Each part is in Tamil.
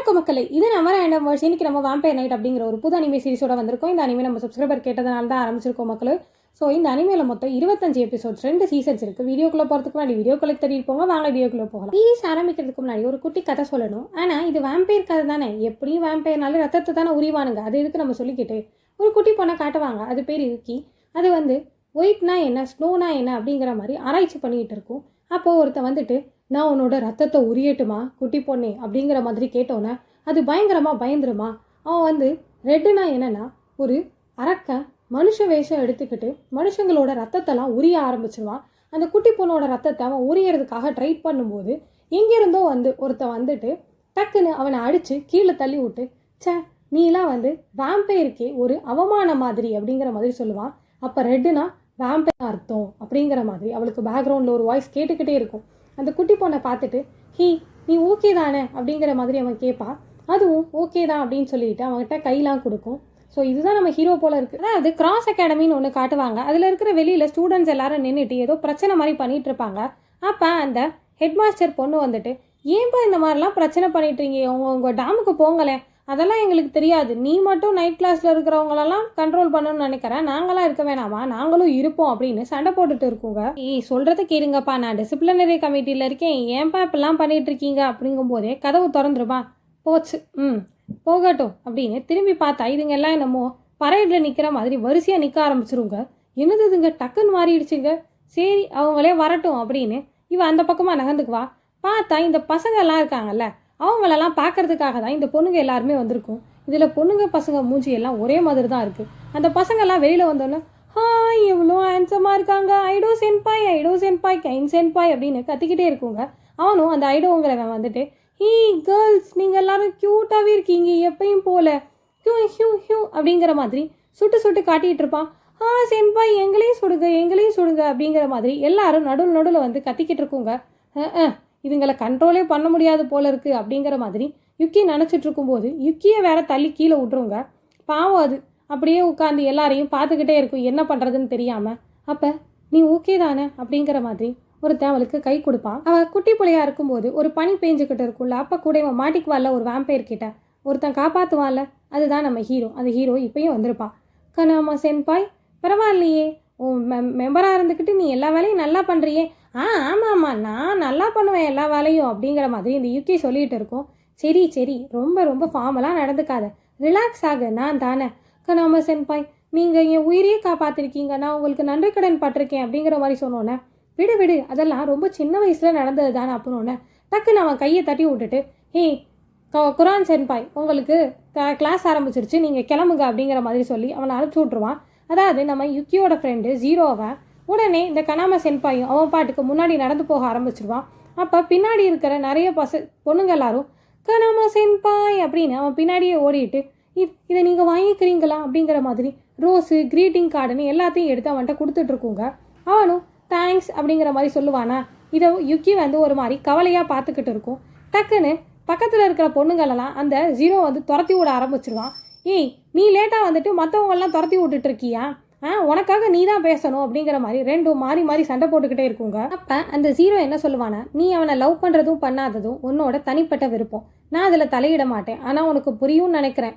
வணக்கம் மக்களே. இது நம்ம ரேண்டம் வேர்ஸ் இன்றைக்கி நம்ம வாம்பயர் நைட் அப்படிங்கிற ஒரு புது அனிமே சீரிஸோட வந்திருக்கோம். இந்த அனிமே நம்ம சப்ஸ்கிரைபர் கேட்டதனால தான் ஆரம்பிச்சிருக்கோம் மக்களே. ஸோ இந்த அனிமேல மொத்தம் இருபத்தஞ்சு எபிசோட்ஸ் ரெண்டு சீசன்ஸ் இருக்குது வீடியோக்குள்ளே போகிறதுக்கு முன்னாடி வீடியோக்குள்ளே தேடி போங்க வாங்க வீடியோக்குள்ளே போகலாம். சீரிஸ் ஆரம்பிக்கிறதுக்கு முன்னாடி ஒரு குட்டி கதை சொல்லணும். ஆனால் இது வேம்பையர் கதை தானே? எப்படியும் வேம்பையர்னால ரத்தத்தை தானே உரிவானுங்க? அது எதுக்கு நம்ம சொல்லிக்கிட்டு? ஒரு குட்டி பொண்ணை காட்டுவாங்க. அது பேர் இருக்கி அது வந்து ஒயிட்னா என்ன? ஸ்னோனா என்ன? அப்படிங்கிற மாதிரி ஆராய்ச்சி பண்ணிக்கிட்டு இருக்கும். அப்போது ஒருத்தன் வந்துட்டு நான் உன்னோட ரத்தத்தை உரியட்டுமா குட்டி பொண்ணே அப்படிங்கிற மாதிரி கேட்டோன்னே அது பயங்கரமாக பயந்துருமா? அவன் வந்து ரெட்டுனா என்னென்னா ஒரு அரக்க மனுஷ வேஷம் எடுத்துக்கிட்டு மனுஷங்களோட ரத்தத்தெல்லாம் உரிய ஆரம்பிச்சிருவான். அந்த குட்டி பொண்ணோட ரத்தத்தை அவன் உரியறதுக்காக ட்ரை பண்ணும்போது எங்கேருந்தோ வந்து ஒருத்தன் வந்துட்டு டக்குன்னு அவனை அடித்து கீழே தள்ளி விட்டு ச்சே நீலாம் வந்து வேம்பயருக்கே ஒரு அவமானம் மாதிரி அப்படிங்கிற மாதிரி சொல்லுவான். அப்போ ரெட்டுனா வேம்பயர் அர்த்தம் அப்படிங்கிற மாதிரி அவளுக்கு பேக்ரவுண்டில் ஒரு வாய்ஸ் கேட்டுக்கிட்டே இருக்கும். அந்த குட்டி பொண்ணை பார்த்துட்டு ஹீ நீ ஓகே தானே? அப்படிங்கிற மாதிரி அவன் கேட்பான் அதுவும் ஓகே தான் அப்படின்னு சொல்லிட்டு அவன்கிட்ட கையெல்லாம் கொடுக்கும். ஸோ இதுதான் நம்ம ஹீரோ போல இருக்கு. அதாவது கிராஸ் அகாடமின்னு ஒன்று காட்டுவாங்க. அதில் இருக்கிற வெளியில் ஸ்டூடெண்ட்ஸ் எல்லாரும் நின்றுட்டு ஏதோ பிரச்சனை மாதிரி பண்ணிட்டு இருப்பாங்க. அப்போ அந்த ஹெட்மாஸ்டர் பொண்ணு வந்துட்டு ஏன்பா இந்த மாதிரிலாம் பிரச்சனை பண்ணிட்டு இருக்கீங்க? உங்கள் டேமுக்கு போங்களேன். அதெல்லாம் எங்களுக்கு தெரியாது. நீ மட்டும் நைட் கிளாஸில் இருக்கிறவங்களெல்லாம் கண்ட்ரோல் பண்ணணும்னு நினைக்கிறேன். நாங்களாம் இருக்க வேணாமா? நாங்களும் இருப்போம் அப்படின்னு சண்டை போட்டுட்டு இருக்கோங்க. ஏய் சொல்கிறத கேளுங்கப்பா. நான் டிசிப்ளினரி கமிட்டியில் இருக்கேன். ஏன்பா இப்படிலாம் பண்ணிகிட்ருக்கீங்க இருக்கீங்க? அப்படிங்கும்போதே கதவு திறந்துருமா? போச்சு. ம். போகட்டும் அப்படின்னு திரும்பி பார்த்தா இதுங்க எல்லாம் என்னமோ பரேடில் நிற்கிற மாதிரி வரிசையாக நிற்க ஆரம்பிச்சிருங்க. என்னது இதுங்க? டக்குன்னு மாறிடுச்சுங்க. சரி அவங்களே வரட்டும் அப்படின்னு இவன் அந்த பக்கமாக நகர்ந்துக்குவா. பார்த்தா இந்த பசங்கள்லாம் இருக்காங்கல்ல அவங்களெல்லாம் பார்க்கறதுக்காக தான் இந்த பொண்ணுங்க எல்லாருமே வந்திருக்கும். இதில் பொண்ணுங்க பசங்க மூஞ்சி எல்லாம் ஒரே மாதிரி தான் இருக்குது அந்த பசங்கெல்லாம் வெளியில் வந்தோன்னே ஹாய் எவ்வளோ ஹேண்ட்ஸமாக இருக்காங்க. ஐடோ சென்பாய் ஐடோ சென்பாய் கைன் சென்பாய் அப்படின்னு கத்திக்கிட்டே இருக்குங்க. அவனும் அந்த ஐடோங்கிறவன் வந்துட்டு ஹீ கேர்ள்ஸ் நீங்கள் எல்லாரும் க்யூட்டாகவே இருக்கீங்க எப்பயும் போல. ஹியூ ஹியூ ஹியூ அப்படிங்கிற மாதிரி சுட்டு சுட்டு காட்டிகிட்டு இருப்பான். ஆ சென்பாய் எங்களையும் சுடுங்க எங்களையும் சுடுங்க அப்படிங்கிற மாதிரி எல்லாரும் நடுவில் நடுவில் வந்து கத்திக்கிட்டு இருக்குங்க. இவங்களை இதுங்களை கண்ட்ரோலே பண்ண முடியாது போல இருக்குது அப்படிங்கிற மாதிரி யுக்கி நினச்சிட்டு இருக்கும்போது யுக்கியை வேற தள்ளி கீழே விட்ருங்க பாவம் அது. அப்படியே உட்காந்து எல்லாரையும் பார்த்துக்கிட்டே இருக்கும். என்ன பண்ணுறதுன்னு தெரியாமல் அப்போ நீ ஓகே தானே? அப்படிங்கிற மாதிரி ஒருத்தன் அவளுக்கு கை கொடுப்பான். அவள் குட்டி புள்ளையா இருக்கும்போது ஒரு பனி பேஞ்சுக்கிட்டு இருக்கும்ல அப்போ கூட இவன் மாட்டிக்குவாள்ல ஒரு வேம்பையர் கிட்ட. ஒருத்தன் காப்பாற்றுவான்ல அதுதான் நம்ம ஹீரோ அந்த ஹீரோ இப்பயும் வந்திருப்பான். கனாமா சென்பாய் பரவாயில்லையே. உன் மெம்பராக இருந்துக்கிட்டு நீ எல்லா வேலையும் நல்லா பண்ணுறியே ஆ ஆமாம் ஆமாம் நான் நல்லா பண்ணுவேன் எல்லா வேலையும் அப்படிங்கிற மாதிரி இந்த யுகி சொல்லிட்டு இருக்கோம். சரி சரி. ரொம்ப ரொம்ப ஃபார்மலாக நடந்துக்காத. ரிலாக்ஸ் ஆகு. நான் தானே. கனாம சென்பாய் நீங்கள் என் உயிரையே காப்பாற்றிருக்கீங்க நான் உங்களுக்கு நன்றி கடன் பட்டிருக்கேன் அப்படிங்கிற மாதிரி சொன்னோன்னே விடு விடு. அதெல்லாம் ரொம்ப சின்ன வயசில் நடந்தது தானே அப்படின்னோடனே டக்குன்னு அவன் கையை தட்டி விட்டுட்டு ஹே க குரான் சென்பாய் உங்களுக்கு க கிளாஸ் ஆரம்பிச்சிருச்சு. நீங்கள் கிளம்புங்க அப்படிங்கிற மாதிரி சொல்லி அவனை அனுப்பிச்சி விட்ருவான் அதாவது நம்ம யுக்கியோட ஃப்ரெண்டு ஜீரோவை உடனே இந்த கனாம சென்பாயும் அவன் பாட்டுக்கு முன்னாடி நடந்து போக ஆரம்பிச்சிருவான். அப்போ பின்னாடி இருக்கிற நிறைய பச பொண்ணுங்க எல்லாரும் கனாம சென்பாய் அப்படின்னு அவன் பின்னாடியே ஓடிட்டு இ- இதை நீங்கள் வாங்கிக்கிறீங்களா? அப்படிங்கிற மாதிரி ரோஸு க்ரீட்டிங் கார்டுன்னு எல்லாத்தையும் எடுத்து அவன்கிட்ட கொடுத்துட்ருக்குங்க அவனும் தேங்க்ஸ் அப்படிங்கிற மாதிரி சொல்லுவானா? இதை யுக்கி வந்து ஒரு மாதிரி கவலையாக பார்த்துக்கிட்டு இருக்கும். டக்குன்னு பக்கத்தில் இருக்கிற பொண்ணுங்களெல்லாம் அந்த ஜீரோ வந்து துரத்தி விட ஆரம்பிச்சிருவான். ஏய் நீ லேட்டாக வந்துட்டு மற்றவங்கெல்லாம் துரத்தி விட்டுட்டு இருக்கியா? உனக்காக நீ தான் பேசணும் அப்படிங்கிற மாதிரி ரெண்டும் மாறி மாறி சண்டை போட்டுக்கிட்டே இருக்குங்க. அப்போ அந்த ஜீரோ என்ன சொல்லுவானா நீ அவனை லவ் பண்ணுறதும் பண்ணாததும் உன்னோட தனிப்பட்ட விருப்பம். நான் அதில் தலையிட மாட்டேன். ஆனால் உனக்கு புரியும்னு நினைக்கிறேன்.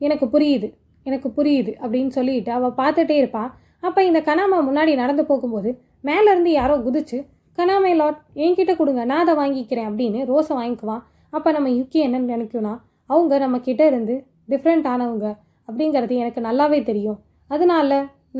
எனக்கு புரியுது. எனக்கு புரியுது. அப்படின்னு சொல்லிட்டு அவள் பார்த்துட்டே இருப்பான் அப்போ இந்த கனாமா முன்னாடி நடந்து போகும்போது மேலேருந்து யாரோ குதிச்சு கனாமை லாட் என்கிட்ட கொடுங்க. நான் அதை வாங்கிக்கிறேன். அப்படின்னு ரோஸை வாங்கிக்குவான் அப்போ நம்ம யுக்கி என்னன்னு நினைக்கணும்னா அவங்க நம்ம கிட்ட இருந்து டிஃப்ரெண்ட் ஆனவங்க. அப்படிங்கிறது எனக்கு நல்லாவே தெரியும். அதனால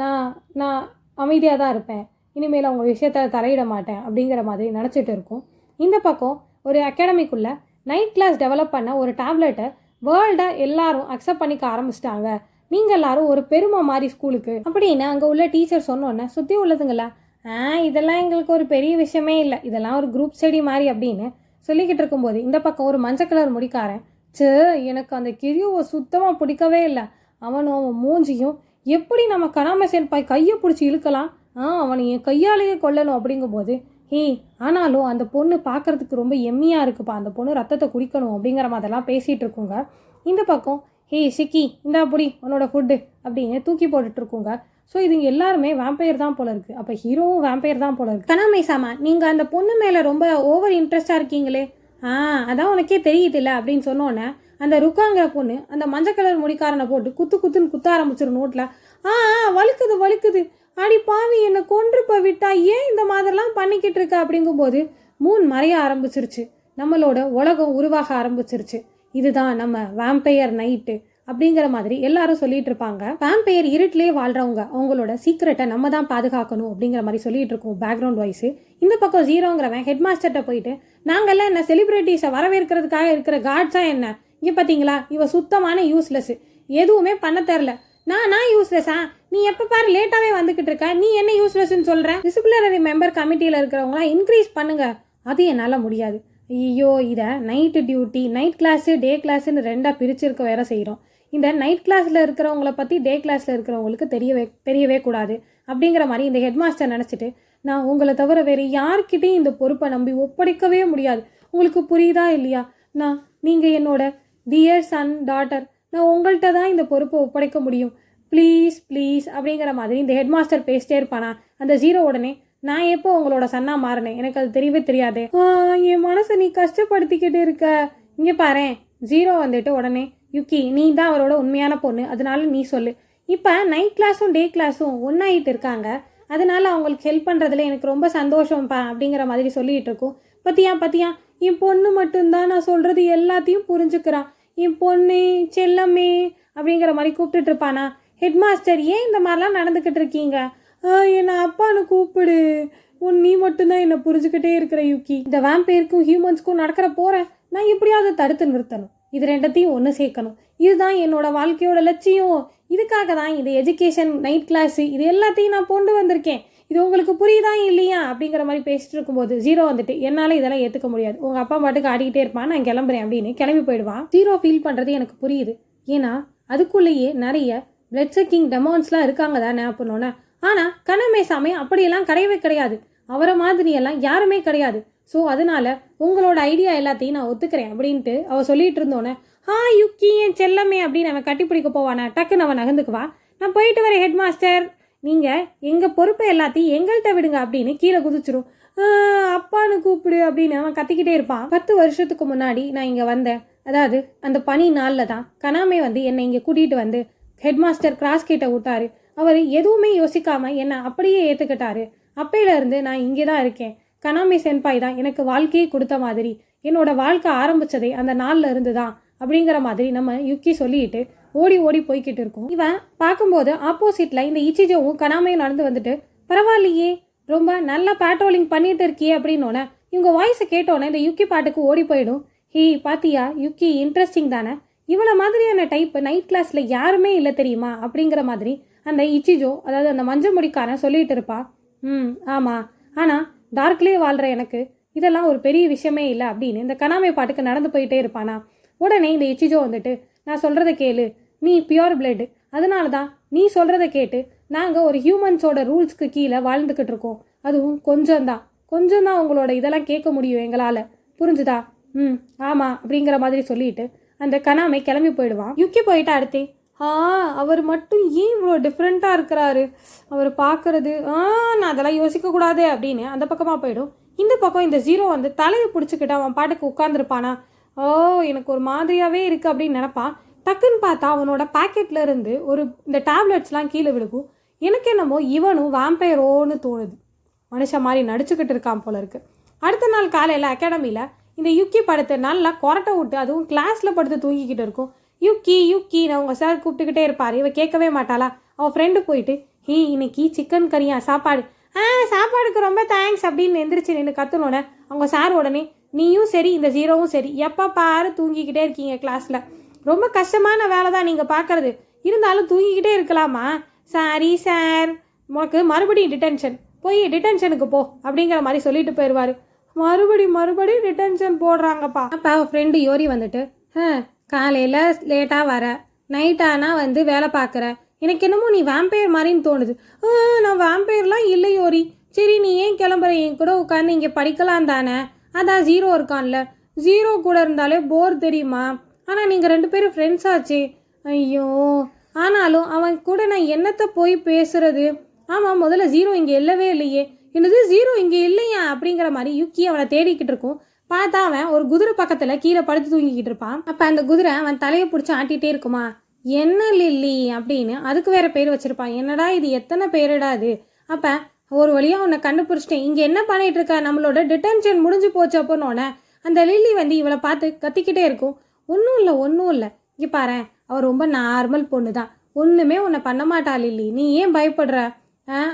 நான் நான் அமைதியாக தான் இருப்பேன். இனிமேல் அவங்க விஷயத்தில் தரையிட மாட்டேன் அப்படிங்கிற மாதிரி நினச்சிட்டு இருக்கும். இந்த பக்கம் ஒரு அகாடமிக்குள்ளே நைட் கிளாஸ் டெவலப் பண்ண ஒரு டேப்லெட்டை வேர்ல்டை எல்லாரும் அக்செப்ட் பண்ணிக்க ஆரம்பிச்சிட்டாங்க. நீங்கள் எல்லாரும் ஒரு பெருமை மாதிரி ஸ்கூலுக்கு அப்படின்னு அங்கே உள்ள டீச்சர் சொன்னோன்னே சுற்றி உள்ளதுங்களா? ஆ இதெல்லாம் எங்களுக்கு ஒரு பெரிய விஷயமே இல்லை. இதெல்லாம் ஒரு குரூப் ஸ்டடி மாதிரி அப்படின்னு சொல்லிக்கிட்டு இருக்கும்போது இந்த பக்கம் ஒரு மஞ்சள் கலர் முடிக்காரன் சே எனக்கு அந்த கிரியுவை சுத்தமாக பிடிக்கவே இல்லை. அவனும் அவன் மூஞ்சியும் எப்படி நம்ம கனாம சென்பாய் கையை பிடிச்சி இழுக்கலாம்? ஆ அவனை என் கையாலேயே கொல்லணும் அப்படிங்கும்போது ஹே ஆனாலும் அந்த பொண்ணு பார்க்கறதுக்கு ரொம்ப எம்மியாக இருக்குப்பா. அந்த பொண்ணு ரத்தத்தை குடிக்கணும் அப்படிங்கிற மாதிரிலாம் பேசிகிட்டு இருக்குங்க. இந்த பக்கம் ஹே சிக்கி இந்தா புடி உன்னோட ஃபுட்டு அப்படின்னு தூக்கி போட்டுட்ருக்குங்க ஸோ இதுங்க எல்லாருமே வேம்பயர் தான் போல இருக்குது அப்போ ஹீரோவும் வேம்பயர் தான் போல இருக்குது கனாமை சாமா நீங்கள் அந்த பொண்ணு மேலே ரொம்ப ஓவர் இன்ட்ரெஸ்டாக இருக்கீங்களே. ஆ அதான் உனக்கே தெரியுதுல்ல அப்படின்னு சொன்னோன்னே அந்த ருக்காங்கிற பொண்ணு அந்த மஞ்சள் கலர் முடிக்காரனை போட்டு குத்து குத்துன்னு குத்த ஆரம்பிச்சிடும் நோட்டில் ஆ ஆ, வழுக்குது வழுக்குது. அடி பாவி என்னை கொன்றுப்ப விட்டா ஏன் இந்த மாதிரிலாம் பண்ணிக்கிட்டு இருக்க அப்படிங்கும்போது மூன் மறைய ஆரம்பிச்சிருச்சு. நம்மளோட உலகம் உருவாக ஆரம்பிச்சிருச்சு. இதுதான் நம்ம வேம்பையர் நைட்டு அப்படிங்கிற மாதிரி எல்லாரும் சொல்லிட்டு இருப்பாங்க. வேம்பையர் இருட்டிலே வாழ்றவங்க அவங்களோட சீக்கிரட்டை நம்ம தான் பாதுகாக்கணும் அப்படிங்கிற மாதிரி சொல்லிட்டு இருக்கோம் பேக்ரவுண்ட் வாய்ஸ் இந்த பக்கம் ஜீரோங்கிறவன் ஹெட் மாஸ்டர்கிட்ட போயிட்டு நாங்கள்லாம் என்ன செலிபிரிட்டிஸை வரவேற்கிறதுக்காக இருக்கிற கார்ட்ஸா என்ன? இங்கே பார்த்தீங்களா இவ சுத்தமான யூஸ்லெஸ் எதுவுமே பண்ண தெரில. நான் நான் யூஸ்லெஸ்ஸா நீ எப்போ பாரு லேட்டாகவே வந்துக்கிட்டு இருக்க. நீ என்ன யூஸ்லெஸ்ன்னு சொல்கிற டிசிப்ளினரி மெம்பர் கமிட்டியில் இருக்கிறவங்களாம் இன்க்ரீஸ் பண்ணுங்க. அது என்னால் முடியாது. ஐயோ இதை night duty night class day கிளாஸுன்னு ரெண்டாக பிரிச்சிருக்க வேற செய்கிறோம் இந்த நைட் கிளாஸில் இருக்கிறவங்கள பற்றி டே கிளாஸில் இருக்கிறவங்களுக்கு தெரியவே தெரியவே கூடாது. அப்படிங்கிற மாதிரி இந்த ஹெட் மாஸ்டர் நினச்சிட்டு நான் உங்களை தவிர வேறு யார்கிட்டையும் இந்த பொறுப்பை நம்பி ஒப்படைக்கவே முடியாது. உங்களுக்கு புரியுதா இல்லையா? நான் நீங்கள் என்னோட டியர் சன் டாட்டர் நான் உங்கள்கிட்ட தான் இந்த பொறுப்பை ஒப்படைக்க முடியும். ப்ளீஸ் ப்ளீஸ் அப்படிங்கிற மாதிரி இந்த ஹெட் மாஸ்டர் பேசிட்டே இருப்பானா? அந்த ஜீரோ உடனே நான் எப்போ உங்களோட சன்னா மாறினேன்? எனக்கு அது தெரியவே தெரியாதே. என் மனசை நீ கஷ்டப்படுத்திக்கிட்டு இருக்க. இங்கே பாரு ஜீரோ வந்துட்டு உடனே யுக்கி நீ தான் அவரோட உண்மையான பொண்ணு. அதனால நீ சொல்லு. இப்போ நைட் கிளாஸும் டே கிளாஸும் ஒன்றாயிட்டு இருக்காங்க. அதனால அவங்களுக்கு ஹெல்ப் பண்ணுறதுல எனக்கு ரொம்ப சந்தோஷம்ப்பா அப்படிங்கிற மாதிரி சொல்லிகிட்டு இருக்கோம். பத்தியா பத்தியா? என் பொண்ணு மட்டும்தான் நான் சொல்கிறது எல்லாத்தையும் புரிஞ்சுக்கிறான். என் பொண்ணு செல்லம்மே அப்படிங்கிற மாதிரி கூப்பிட்டுட்டு இருப்பானா? ஹெட் மாஸ்டர் ஏன் இந்த மாதிரிலாம் நடந்துக்கிட்டு இருக்கீங்க? என்னை அப்பான்னு கூப்பிடு. உன் நீ மட்டும்தான் என்னை புரிஞ்சுக்கிட்டே இருக்கிற யுக்கி இந்த வேம்பேருக்கும் ஹியூமன்ஸ்க்கும் நடக்கிற போகிறேன் நான் எப்படியாவது தடுத்து நிறுத்தணும். இது ரெண்டத்தையும் ஒன்று சேர்க்கணும். இதுதான் என்னோட வாழ்க்கையோட லட்சியம். இதுக்காக தான் இந்த எஜுகேஷன் நைட் கிளாஸு இது எல்லாத்தையும் நான் கொண்டு வந்திருக்கேன். இது உங்களுக்கு புரியுதா இல்லையா? அப்படிங்கிற மாதிரி பேசிட்டு இருக்கும்போது ஜீரோ வந்துட்டு என்னால் இதெல்லாம் ஏற்றுக்க முடியாது. உங்கள் அப்பா பாட்டுக்கு ஆடிக்கிட்டே இருப்பான் நான் கிளம்புறேன் அப்படின்னு கிளம்பி போயிடுவான் ஜீரோ ஃபீல் பண்ணுறது எனக்கு புரியுது. ஏன்னா அதுக்குள்ளேயே நிறைய பிளட் செக்கிங் டெமான்ஸ்லாம் இருக்காங்க தானே அப்படின்னோன்னே ஆனால் கனமே சாமி அப்படியெல்லாம் கிடையவே கிடையாது. அவரை மாதிரியெல்லாம் யாருமே கிடையாது. ஸோ அதனால உங்களோட ஐடியா எல்லாத்தையும் நான் ஒத்துக்கிறேன் அப்படின்ட்டு அவள் சொல்லிட்டு இருந்தோன்னே ஹா யுக்கி என் செல்லமே அப்படின்னு அவன் கட்டிப்பிடிக்க போவானா? டக்குன்னு அவன் நகர்ந்துக்குவா. நான் போயிட்டு வரேன் ஹெட் மாஸ்டர் நீங்கள் எங்கள் பொறுப்பை எல்லாத்தையும் எங்கள்கிட்ட விடுங்க அப்படின்னு கீழே குதிச்சிரும். அப்பான்னு கூப்பிடு அப்படின்னு அவன் கத்திக்கிட்டே இருப்பான். பத்து வருஷத்துக்கு முன்னாடி நான் இங்கே வந்தேன். அதாவது அந்த பனி நாளில் தான் கனாமே வந்து என்னை இங்கே கூட்டிகிட்டு வந்து ஹெட் மாஸ்டர் கிராஸ் கிட்ட விட்டாரு. அவர் எதுவுமே யோசிக்காமல் என்னை அப்படியே ஏற்றுக்கிட்டாரு அப்பையிலேருந்து நான் இங்கே தான் இருக்கேன். கனாமி சென்பாய் தான் எனக்கு வாழ்க்கையை கொடுத்த மாதிரி. என்னோட வாழ்க்கை ஆரம்பிச்சதே அந்த நாளில் இருந்து தான் அப்படிங்கிற மாதிரி நம்ம யுக்கி சொல்லிட்டு ஓடி ஓடி போய்கிட்டு இருக்கோம். இவன் பார்க்கும்போது ஆப்போசிட்டில் இந்த இச்சிஜோவும் கனாமையும் நடந்து வந்துட்டு பரவாயில்லையே ரொம்ப நல்லா பேட்ரோலிங் பண்ணிட்டு இருக்கியே அப்படின்னோடனே இவங்க வாய்ஸை கேட்டோன்னே இந்த யுக்கி பாட்டுக்கு ஓடி போயிடும். ஹீ பாத்தியா யுக்கி இன்ட்ரெஸ்டிங் தானே? இவ்வளோ மாதிரியான டைப் நைட் கிளாஸில் யாருமே இல்லை தெரியுமா? அப்படிங்கிற மாதிரி அந்த இச்சிஜோ அதாவது அந்த மஞ்சள் முடிக்காரன் சொல்லிட்டு இருப்பா. ம் ஆமாம் ஆனால் டார்க்லேயே வாழ்கிற எனக்கு இதெல்லாம் ஒரு பெரிய விஷயமே இல்லை அப்படின்னு இந்த கனாமை பாட்டுக்கு நடந்து போயிட்டே இருப்பானா? உடனே இந்த இச்சிஜோ வந்துட்டு நான் சொல்கிறத கேளு. நீ பியோர் பிளட் அதனால தான் நீ சொல்கிறத கேட்டு நாங்கள் ஒரு ஹியூமன்ஸோட ரூல்ஸ்க்கு கீழே வாழ்ந்துக்கிட்டு இருக்கோம். அதுவும் கொஞ்சம்தான். கொஞ்சம்தான் உங்களோட இதெல்லாம் கேட்க முடியும் எங்களால். புரிஞ்சுதா? ம் ஆமாம் அப்படிங்கிற மாதிரி சொல்லிட்டு அந்த கனாமை கிளம்பி போயிடுவான். யுக்கி போயிட்டு அடுத்தே ஆ அவர் மட்டும் ஏன் இவ்வளோ டிஃப்ரெண்ட்டாக இருக்கிறாரு? அவர் பார்க்குறது ஆ நான் அதெல்லாம் யோசிக்கக்கூடாது அப்படின்னு அந்த பக்கமாக போயிடும். இந்த பக்கம் இந்த ஜீரோ வந்து தலையை பிடிச்சிக்கிட்டு அவன் பாட்டுக்கு உட்காந்துருப்பானா ஓ எனக்கு ஒரு மாதிரியாகவே இருக்குது அப்படின்னு நினப்பான். டக்குன்னு பார்த்தா அவனோட பாக்கெட்ல இருந்து ஒரு இந்த டேப்லெட்ஸ்லாம் கீழே விழுகும். எனக்கு என்னமோ இவனும் வேம்பயரோன்னு தோணுது. மனுஷன் மாதிரி நடிச்சுக்கிட்டு இருக்கான் போல இருக்கு. அடுத்த நாள் காலையில் அகாடமியில் இந்த யுக்கி படத்தை நல்லா கொரட்டை விட்டு அதுவும் கிளாஸில் படுத்து தூங்கிக்கிட்டு இருக்கும். யூக்கி யுக்கி நான் உங்கள் சார் கூப்பிட்டுக்கிட்டே இருப்பார். இவ கேட்கவே மாட்டாளா? அவள் ஃப்ரெண்டு போயிட்டு ஹே இன்னைக்கு சிக்கன் கறியா சாப்பாடு? ஆ சாப்பாடுக்கு ரொம்ப தேங்க்ஸ் அப்படின்னு எந்திரிச்சு நின்று கற்றுனோடனே அவங்க சார் உடனே நீயும் சரி இந்த ஜீரோவும் சரி. எப்போ பாரு தூங்கிக்கிட்டே இருக்கீங்க கிளாஸில் ரொம்ப கஷ்டமான வேலை தான் நீங்கள் பார்க்குறது இருந்தாலும் தூங்கிக்கிட்டே இருக்கலாமா? சாரி சார் உனக்கு மறுபடியும் டிடென்ஷன் போய் டிடென்ஷனுக்கு போ அப்படிங்கிற மாதிரி சொல்லிட்டு போயிடுவாரு மறுபடி மறுபடி டிடென்ஷன் போடுறாங்கப்பா. அப்போ அவள் ஃப்ரெண்டு யோரி வந்துட்டு ஆ காலையில் லேட்டாக வர. நைட் ஆனால் வந்து வேலை பார்க்குற. எனக்கு என்னமோ நீ வேம்பையர் மாதிரின்னு தோணுது. நான் வேம்பையர்லாம் இல்லை யோரி. சரி நீ ஏன் கிளம்புற? என் கூட உட்காந்து இங்கே படிக்கலாம் தானே? அதான் ஜீரோ இருக்கான்ல. ஜீரோ கூட இருந்தாலே போர் தெரியுமா? ஆனால் நீங்கள் ரெண்டு பேரும் ஃப்ரெண்ட்ஸ் ஆச்சு. ஐயோ. ஆனாலும் அவன் கூட நான் என்னத்தை போய் பேசுறது? ஆமாம் முதல்ல ஜீரோ இங்கே இல்லவே இல்லையே. என்னது ஜீரோ இங்கே இல்லையா? அப்படிங்கிற மாதிரி யுக்கி அவனை தேடிக்கிட்டு இருக்கும். பார்த்தா அவன் ஒரு குதிரை பக்கத்தில் கீழே படுத்து தூங்கிக்கிட்டு இருப்பான். அப்போ அந்த குதிரை அவன் தலையை பிடிச்சி ஆட்டிகிட்டே இருக்குமா? என்ன லில்லி அப்படின்னு அதுக்கு வேற பேர் வச்சிருப்பான். என்னடா இது எத்தனை பேருடா இது? அப்போ ஒரு வழியாக உன்னை கண்டுபிடிச்சிட்டேன். இங்கே என்ன பண்ணிட்டு இருக்க? நம்மளோட டிட்டென்ஷன் முடிஞ்சு போச்சு அப்போனோடனே அந்த லில்லி வந்து இவளை பார்த்து கத்திக்கிட்டே இருக்கும். ஒன்றும் இல்லை ஒன்றும் இல்லை. இங்கே பாரு அவள் ரொம்ப நார்மல் பொண்ணு தான். ஒன்றுமே உன்னை பண்ண மாட்டா லில்லி. நீ ஏன் பயப்படுற?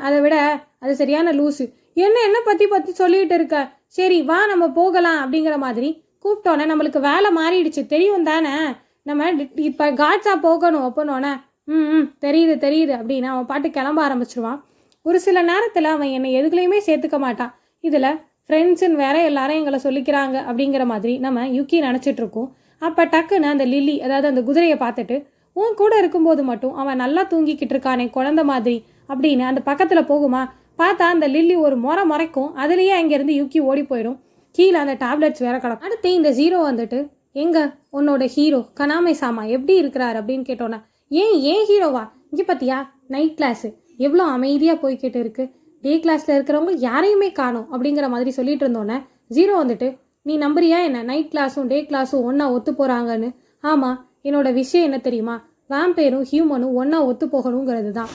அதை விட அது சரியான லூசு. என்ன என்ன பற்றி பற்றி சொல்லிகிட்டு இருக்க? சரி வா நம்ம போகலாம் அப்படிங்கிற மாதிரி கூப்பிட்டோன்னே நம்மளுக்கு வேலை மாறிடுச்சு. தெரியும் தானே? நம்ம இப்போ காட்ஸாக போகணும் அப்போனோடனே ம் ம் தெரியுது தெரியுது அப்படின்னு அவன் பாட்டு கிளம்ப ஆரம்பிச்சிருவான். ஒரு சில நேரத்தில் அவன் என்னை எதுக்குலையுமே சேர்த்துக்க மாட்டான். இதில் ஃப்ரெண்ட்ஸுன்னு வேற எல்லாரும் எங்களை சொல்லிக்கிறாங்க அப்படிங்கிற மாதிரி நம்ம யுக்கி நினச்சிட்ருக்கோம் அப்போ டக்குன்னு அந்த லில்லி அதாவது அந்த குதிரையை பார்த்துட்டு உன் கூட இருக்கும்போது மட்டும் அவன் நல்லா தூங்கிக்கிட்டு இருக்கானே குழந்த மாதிரி அப்படின்னு அந்த பக்கத்தில் போகுமா? பார்த்தா அந்த லில்லி ஒரு முறை முறைக்கும். அதுலேயே அங்கேருந்து யுக்கி ஓடி போயிடும். கீழே அந்த டேப்லெட்ஸ் வேற கிடக்கும். அடுத்து இந்த ஜீரோ வந்துட்டு எங்க? உன்னோட ஹீரோ கனாமை சாமா எப்படி இருக்கிறார் அப்படின்னு கேட்டோன்னா ஏன் ஏன் ஹீரோவா இங்கே பார்த்தியா நைட் கிளாஸு எவ்வளோ அமைதியாக போய்கிட்டு இருக்கு. டே கிளாஸில் இருக்கிறவங்க யாரையுமே காணும் அப்படிங்கிற மாதிரி சொல்லிட்டு இருந்தோன்னே ஜீரோ வந்துட்டு நீ நம்புறியா என்ன? நைட் கிளாஸும் டே கிளாஸும் ஒன்றா ஒத்து போகிறாங்கன்னு ஆமாம் என்னோட விஷயம் என்ன தெரியுமா? வேம்பேரும் ஹியூமனும் ஒன்றா ஒத்து போகணுங்கிறது தான்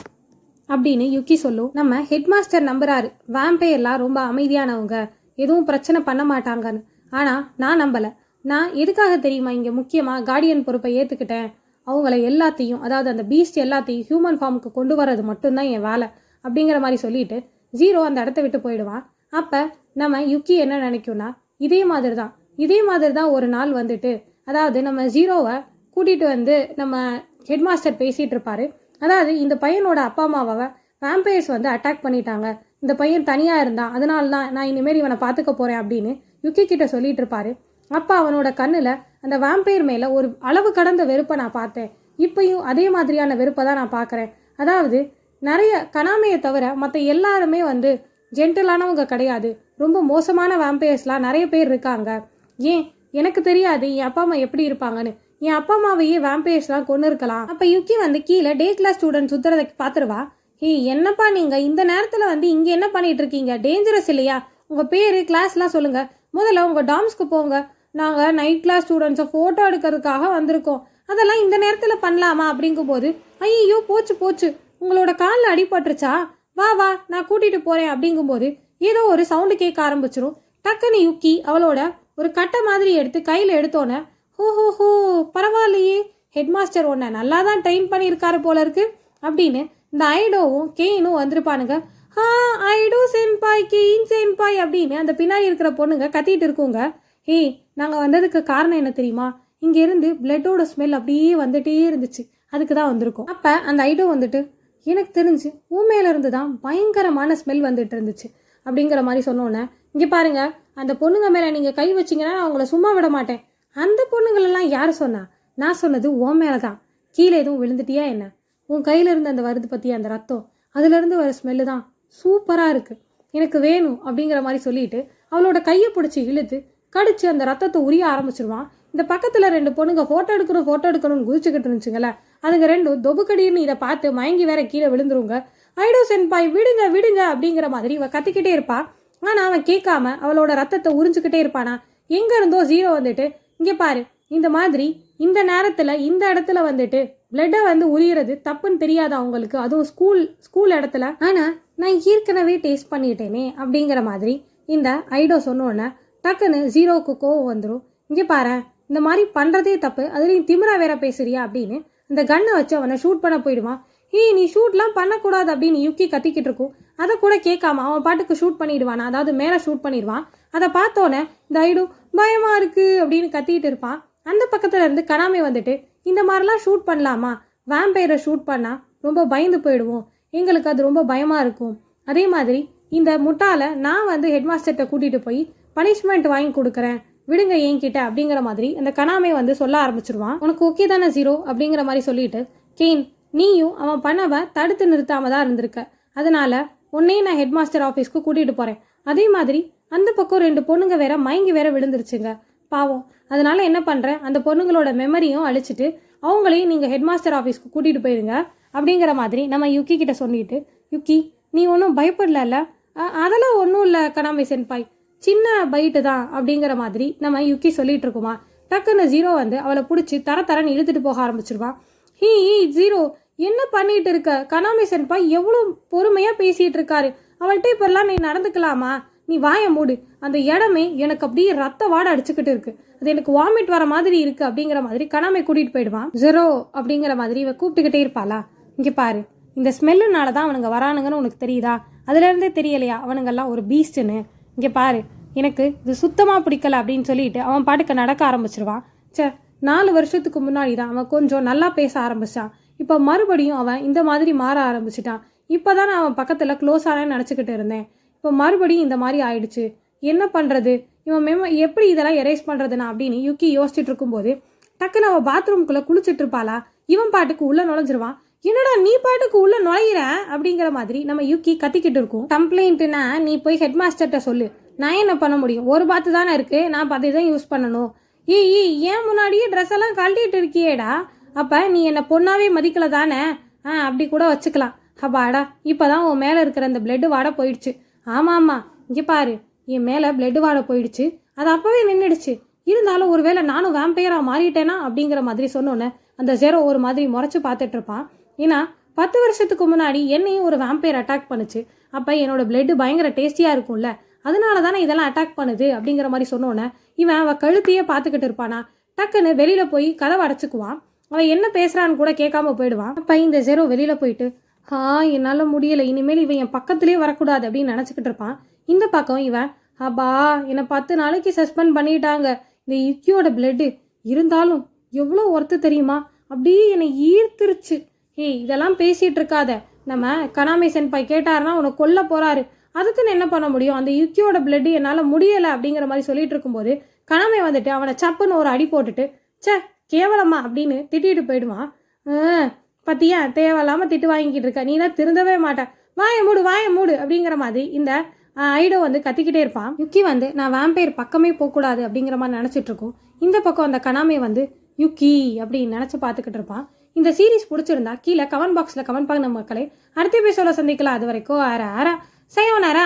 அப்படின்னு யுக்கி சொல்லும். நம்ம ஹெட்மாஸ்டர் நம்புறாரு. வேம்பையர்லாம் ரொம்ப அமைதியானவங்க. எதுவும் பிரச்சனை பண்ண மாட்டாங்கன்னு. ஆனால் நான் நம்பலை. நான் எதுக்காக தெரியுமா இங்கே முக்கியமாக கார்டியன் பொறுப்பை ஏற்றுக்கிட்டேன் அவங்கள எல்லாத்தையும் அதாவது அந்த பீஸ்ட் எல்லாத்தையும் ஹியூமன் ஃபார்முக்கு கொண்டு வர்றது மட்டும்தான் என் வேலை அப்படிங்கிற மாதிரி சொல்லிட்டு ஜீரோ அந்த இடத்த விட்டு போயிடுவான். அப்போ நம்ம யுக்கி என்ன நினைக்கும்னா இதே மாதிரி தான் இதே மாதிரி தான் ஒரு நாள் வந்துட்டு அதாவது நம்ம ஜீரோவை கூட்டிகிட்டு வந்து நம்ம ஹெட்மாஸ்டர் பேசிகிட்டு இருப்பாரு. அதாவது இந்த பையனோட அப்பா அம்மாவை வேம்பயர்ஸ் வந்து அட்டாக் பண்ணிட்டாங்க. இந்த பையன் தனியாக இருந்தான் அதனால தான் நான் இனிமேல் இவனை பார்த்துக்க போகிறேன் அப்படின்னு யுக்கி கிட்ட சொல்லிட்டு இருப்பாரு. அப்போ அவனோட கண்ணில் அந்த வேம்பயர் மேலே ஒரு அளவு கடந்த வெறுப்பை நான் பார்த்தேன். இப்பயும் அதே மாதிரியான வெறுப்பை தான் நான் பார்க்குறேன். அதாவது நிறைய கனாமையை தவிர மற்ற எல்லாருமே வந்து ஜென்டிலானவங்க கிடையாது. ரொம்ப மோசமான வேம்பயர்ஸ்லாம் நிறைய பேர் இருக்காங்க. ஏன்? எனக்கு தெரியாது என் அப்பா அம்மா எப்படி இருப்பாங்கன்னு. என் அப்பா அம்மாவையே வேம்பயர்ஸ்லாம் கொண்டு இருக்கலாம் அப்போ யுக்கி வந்து கீழே டே கிளாஸ் ஸ்டூடெண்ட் சுத்துறதை பார்த்துருவா. ஹே என்னப்பா நீங்கள் இந்த நேரத்தில் வந்து இங்கே என்ன பண்ணிட்டு இருக்கீங்க டேஞ்சரஸ் இல்லையா? உங்கள் பேர் கிளாஸ்லாம் சொல்லுங்கள் முதல்ல உங்கள் டாம்ஸ்க்கு போங்க. நாங்கள் நைட் கிளாஸ் ஸ்டூடெண்ட்ஸை ஃபோட்டோ எடுக்கிறதுக்காக வந்திருக்கோம். அதெல்லாம் இந்த நேரத்தில் பண்ணலாமா? அப்படிங்கும்போது ஐயோ போச்சு போச்சு. உங்களோட காலில் அடிபட்டுருச்சா? வா வா நான் கூட்டிகிட்டு போகிறேன் அப்படிங்கும்போது ஏதோ ஒரு சவுண்டு கேட்க ஆரம்பிச்சிரும். டக்குன்னு யுக்கி அவளோட ஒரு கட்டை மாதிரி எடுத்து கையில் எடுத்தோன்னே ஓஹோஹோ ஹோ பரவாயில்லையே. ஹெட் மாஸ்டர் உன்னை நல்லா தான் ட்ரெயின் பண்ணியிருக்காரு போல இருக்கு அப்படின்னு இந்த ஐடோவும் கெயினும் வந்திருப்பானுங்க. ஹா ஐடோ சென்பாய் கெயின் சென்பாய் அப்படின்னு அந்த பின்னாடி இருக்கிற பொண்ணுங்க கத்திட்டு இருக்குங்க. ஏய் நாங்கள் வந்ததுக்கு காரணம் என்ன தெரியுமா? இங்கேருந்து பிளட்டோட ஸ்மெல் அப்படியே வந்துட்டே இருந்துச்சு. அதுக்கு தான் வந்திருக்கோம். அப்போ அந்த ஐடோ வந்துட்டு எனக்கு தெரிஞ்சு ஊமையிலேருந்து தான் பயங்கரமான ஸ்மெல் வந்துட்டு இருந்துச்சு. அப்படிங்கிற மாதிரி சொன்னோன்னே இங்கே பாருங்கள் அந்த பொண்ணுங்க மேலே நீங்கள் கை வச்சிங்கன்னா நான் அவங்கள சும்மா விட மாட்டேன். அந்த பொண்ணுங்களெல்லாம் யார் சொன்னா? நான் சொன்னது உன் மேலே தான் கீழே எதுவும் விழுந்துட்டியா என்ன? உன் கையில் இருந்த அந்த வருது பற்றி அந்த ரத்தம்? அதுலேருந்து வர ஸ்மெல்லு தான் சூப்பராக இருக்குது எனக்கு வேணும் அப்படிங்கிற மாதிரி சொல்லிட்டு அவளோட கையை பிடிச்சி இழுத்து கடிச்சு அந்த ரத்தத்தை உரிய ஆரம்பிச்சிருவான். இந்த பக்கத்தில் ரெண்டு பொண்ணுங்க ஃபோட்டோ எடுக்கணும் ஃபோட்டோ எடுக்கணும்னு குதிச்சுக்கிட்டு இருந்துச்சுங்களே அதுங்க ரெண்டும் தொபுக்கடின்னு இதை பார்த்து மயங்கி வேற கீழே விழுந்துருங்க. ஐடோ சென்பாய் விடுங்க விடுங்க அப்படிங்கிற மாதிரி இவன் கத்திக்கிட்டே இருப்பா. ஆனால் அவன் கேட்காம அவளோட ரத்தத்தை உறிஞ்சிக்கிட்டே இருப்பானா? எங்கே இருந்தோ ஜீரோ வந்துட்டு இங்கே பாரு இந்த மாதிரி இந்த நேரத்தில் இந்த இடத்துல வந்துட்டு பிளட்டை வந்து உரியறது தப்புன்னு தெரியாதா அவங்களுக்கு அதுவும் ஸ்கூல் ஸ்கூல் இடத்துல. ஆனால் நான் ஏற்கனவே டேஸ்ட் பண்ணிட்டேனே அப்படிங்கிற மாதிரி இந்த ஐடோ சொன்னோன்னே டக்குன்னு ஜீரோவுக்கு கோவம் வந்துடும் இங்கே பாரு இந்த மாதிரி பண்ணுறதே தப்பு அதுலேயும் திமிரா வேற பேசுறியா அப்படின்னு இந்த கன்னை வச்சு அவனை ஷூட் பண்ண போயிடுவான். ஏய் நீ ஷூட்லாம் பண்ணக்கூடாது அப்படின்னு யுக்கி கத்திக்கிட்டு இருக்கும். அதை கூட கேட்காம அவன் பாட்டுக்கு ஷூட் பண்ணிடுவான்? அதாவது மேலே ஷூட் பண்ணிடுவான். அதை பார்த்தோன்னே தைடு பயமாக இருக்குது அப்படின்னு கத்திக்கிட்டு இருப்பான். அந்த பக்கத்தில் இருந்து கனாமே வந்துட்டு இந்த மாதிரிலாம் ஷூட் பண்ணலாமா? வேம்பயரை ஷூட் பண்ணால் ரொம்ப பயந்து போயிடுவோம். எங்களுக்கு அது ரொம்ப பயமாக இருக்கும். அதே மாதிரி இந்த முட்டால நான் வந்து ஹெட்மாஸ்டர்கிட்ட கூட்டிகிட்டு போய் பனிஷ்மெண்ட் வாங்கி கொடுக்குறேன். விடுங்க என்கிட்ட அப்படிங்கிற மாதிரி அந்த கனாமே வந்து சொல்ல ஆரம்பிச்சிருவான். உனக்கு ஓகே தானே ஜீரோ அப்படிங்கிற மாதிரி சொல்லிட்டு கெயின் நீயும் அவன் பண்ணவ தடுத்து நிறுத்தாம தான் இருந்திருக்க. அதனால உன்னையும் நான் ஹெட் மாஸ்டர் ஆஃபீஸ்க்கு கூட்டிகிட்டு போகிறேன் அதே மாதிரி அந்த பக்கம் ரெண்டு பொண்ணுங்க வேற மயங்கி வேற விழுந்துருச்சுங்க. பாவம். அதனால என்ன பண்ணுறேன் அந்த பொண்ணுங்களோட மெமரியும் அழிச்சிட்டு அவங்களையும் நீங்கள் ஹெட் மாஸ்டர் ஆஃபீஸ்க்கு கூட்டிகிட்டு போயிருங்க அப்படிங்கிற மாதிரி நம்ம யுக்கி கிட்ட சொல்லிட்டு யுக்கி நீ ஒன்றும் பயப்படல அதெல்லாம் ஒன்றும் இல்லை கனாமே சென்பாய் சின்ன பைட்டு தான் அப்படிங்கிற மாதிரி நம்ம யுக்கி சொல்லிட்டு இருக்குமா? டக்குன்னு ஜீரோ வந்து அவளை பிடிச்சி தர தரன்னு இழுத்துட்டு போக ஆரம்பிச்சிருவான் ஹீ ஜீரோ என்ன பண்ணிட்டு இருக்க? கனாமி சென்பா எவ்வளோ பொறுமையாக பேசிட்டு இருக்காரு. அவள்கிட்ட இப்பெல்லாம் நீ நடந்துக்கலாமா? நீ வாய மூடு. அந்த இடமே எனக்கு அப்படியே ரத்த வாடை அடிச்சுக்கிட்டு இருக்கு. அது எனக்கு வாமிட் வர மாதிரி இருக்கு அப்படிங்கிற மாதிரி கனாமை கூட்டிட்டு போயிடுவான் ஜெரோ அப்படிங்கிற மாதிரி இவ கூப்பிட்டுக்கிட்டே இருப்பாளா? இங்கே பாரு. இந்த ஸ்மெல்லுனால தான் அவனுங்க வரானுங்கன்னு உனக்கு தெரியுதா? அதுலேருந்தே தெரியலையா? அவனுங்கெல்லாம் ஒரு பீஸ்ட்டுன்னு இங்கே பாரு. எனக்கு இது சுத்தமாக பிடிக்கல அப்படின்னு சொல்லிட்டு அவன் பாட்டுக்கு நடக்க ஆரம்பிச்சிருவான் ச்சே நாலு வருஷத்துக்கு முன்னாடி தான் அவன் கொஞ்சம் நல்லா பேச ஆரம்பிச்சான். இப்போ மறுபடியும் அவன் இந்த மாதிரி மாற ஆரம்பிச்சிட்டான். இப்போ தான் நான் அவன் பக்கத்தில் க்ளோஸ் ஆனேன்னு நினச்சிக்கிட்டு இருந்தேன். இப்போ மறுபடியும் இந்த மாதிரி ஆயிடுச்சு. என்ன பண்ணுறது இவன் மெம எப்படி இதெல்லாம் எரேஸ் பண்ணுறதுனா அப்படின்னு யுக்கி யோசிச்சுட்டு இருக்கும்போது டக்குன்னு அவள் பாத்ரூம்குள்ளே குளிச்சுட்டு இருப்பாளா? இவன் பாட்டுக்கு உள்ளே நுழைஞ்சிருவான். என்னடா நீ பாட்டுக்கு உள்ள நுழையிற? அப்படிங்கிற மாதிரி நம்ம யுக்கி கத்திக்கிட்டு இருக்கோம். கம்ப்ளைண்ட்னா நீ போய் ஹெட் மாஸ்டர்கிட்ட சொல்லு. நான் என்ன பண்ண முடியும்? ஒரு பாத்து தானே இருக்கு. நான் பார்த்து தான் யூஸ் பண்ணணும். ஏய் ஏய் ஏன் முன்னாடியே ட்ரெஸ் எல்லாம் கழட்டிட்டு இருக்கியேடா? அப்போ நீ என்னை பொண்ணாவே மதிக்கல தானே? ஆ அப்படி கூட வச்சுக்கலாம். அப்பாடா இப்பதான் உன் மேலே இருக்கிற அந்த பிளட்டு வாட போயிடுச்சு. ஆமாம் ஆமாம் இங்கே பாரு என் மேலே பிளட்டு வாட போயிடுச்சு. அது அப்பவே நின்றுடுச்சு இருந்தாலும் ஒருவேளை நானும் வேம்பையராக மாறிட்டேனா அப்படிங்கிற மாதிரி சொன்னோன்னே அந்த ஜெரோ ஒரு மாதிரி முறைச்சி பார்த்துட்டு இருப்பான். ஏன்னா பத்து வருஷத்துக்கு முன்னாடி என்னையும் ஒரு வேம்பையர் அட்டாக் பண்ணுச்சு. அப்போ என்னோட பிளட்டு பயங்கர டேஸ்டியாக இருக்கும்ல. அதனால தானே இதெல்லாம் அட்டாக் பண்ணுது அப்படிங்கிற மாதிரி சொன்னோன்னே இவன் அவள் கழுத்தையே பார்த்துக்கிட்டு இருப்பானா? டக்குன்னு வெளியில் போய் கதவை அடைச்சிக்குவான். அவன் என்ன பேசுறான்னு கூட கேட்காம போயிடுவான் அப்போ இந்த ஜெரோ வெளியில் போயிட்டு ஆ என்னால் முடியலை. இனிமேல் இவன் என் பக்கத்துலேயே வரக்கூடாது அப்படின்னு நினச்சிக்கிட்டு இருப்பான். இந்த பக்கம் இவன் அப்பா என்னை பத்து நாளைக்கு சஸ்பெண்ட் பண்ணிட்டாங்க. இந்த இக்கியோட பிளட்டு இருந்தாலும் எவ்வளோ ஒர்த்து தெரியுமா? அப்படியே என்னை ஈர்த்துருச்சு. ஏய் இதெல்லாம் பேசிகிட்டு இருக்காத. நம்ம கனாமி சென்பாய் கேட்டாருன்னா உன்னை கொல்ல போகிறாரு அதுக்குன்னு என்ன பண்ண முடியும்? அந்த யுக்கியோட பிளட்டு என்னால் முடியலை அப்படிங்கிற மாதிரி சொல்லிட்டு இருக்கும்போது கனாமை வந்துட்டு அவனை சப்புன்னு ஒரு அடி போட்டுட்டு ச்சே கேவலமா அப்படின்னு திட்டிட்டு போயிடுவான். பத்தியா தேவையில்லாமல் திட்டு வாங்கிக்கிட்டு இருக்க. நீ திருந்தவே மாட்டேன் வாய மூடு வாய மூடு அப்படிங்கிற மாதிரி இந்த ஐடோ வந்து கத்திக்கிட்டே இருப்பான். யுக்கி வந்து நான் வேம்பயர் பக்கமே போகக்கூடாது அப்படிங்கிற மாதிரி நினச்சிட்டு இருக்கோம். இந்த பக்கம் அந்த கனாமே வந்து யுக்கி அப்படின்னு நினச்சி பார்த்துக்கிட்டு இருப்பான். இந்த சீரிஸ் பிடிச்சிருந்தா கீழே கமெண்ட் பாக்ஸில் கமெண்ட் பண்ண மக்களே. அடுத்த எபிசோட சந்திக்கலாம். அது வரைக்கும் ஆரா ஆரா. செய்யோனாரா